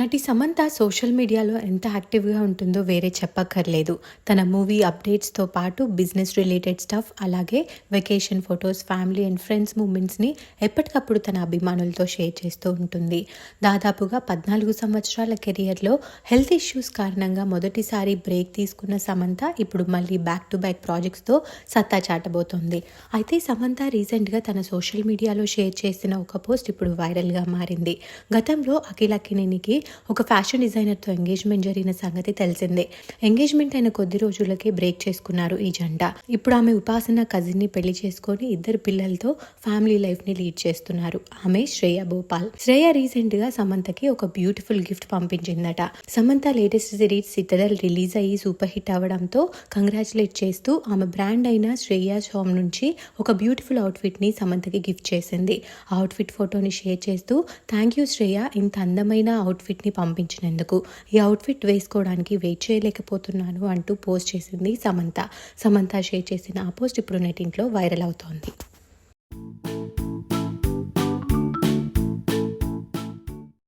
నటి సమంత సోషల్ మీడియాలో ఎంత యాక్టివ్గా ఉంటుందో వేరే చెప్పక్కర్లేదు. తన మూవీ అప్డేట్స్తో పాటు బిజినెస్ రిలేటెడ్ స్టఫ్ అలాగే vacation photos family and friends మూమెంట్స్ని ఎప్పటికప్పుడు తన అభిమానులతో షేర్ చేస్తూ ఉంటుంది. దాదాపుగా పద్నాలుగు సంవత్సరాల కెరియర్లో హెల్త్ ఇష్యూస్ కారణంగా మొదటిసారి బ్రేక్ తీసుకున్న సమంత ఇప్పుడు మళ్ళీ బ్యాక్ టు బ్యాక్ ప్రాజెక్ట్స్తో సత్తా చాటబోతోంది. అయితే సమంత రీసెంట్గా తన సోషల్ మీడియాలో షేర్ చేసిన ఒక పోస్ట్ ఇప్పుడు వైరల్గా మారింది. గతంలో అఖిల కినేనికి ఒక ఫ్యాషన్ డిజైనర్తో ఎంగేజ్మెంట్ జరిగిన సంగతి తెలిసిందే. ఎంగేజ్మెంట్ అయిన కొద్ది రోజులకే బ్రేక్ చేసుకున్నారు ఈ జంట. ఇప్పుడు ఆమె ఉపాసన కజిన్ని పెళ్ళి చేసుకొని ఇద్దరు పిల్లలతో ఫ్యామిలీ లైఫ్ని లీడ్ చేస్తున్నారు. ఆమె శ్రేయ భోపాల్. శ్రేయ రీసెంట్గా సమంతకి ఒక beautiful gift పంపించిందట. Samantha latest series Citadel release అయ్యి సూపర్ హిట్ అవ్వడంతో కంగ్రాచులేట్ చేస్తూ ఆమె బ్రాండ్ అయిన శ్రేయాస్ హోమ్ నుంచి ఒక బ్యూటిఫుల్ అవుట్ఫిట్ని సమంతకి గిఫ్ట్ చేసింది. అవుట్ఫిట్ ఫోటోని షేర్ చేస్తూ థ్యాంక్ యూ శ్రేయ ఇంత అందమైన అవుట్ఫిట్ ని పంపించినందుకు ఈ అవుట్ఫిట్ వేసుకోవడానికి వెయిట్ చేయలేకపోతున్నాను అంటూ పోస్ట్ చేసింది సమంత. సమంత షేర్ చేసిన ఆ పోస్ట్ ఇప్పుడు నెటింట్లో వైరల్ అవుతోంది.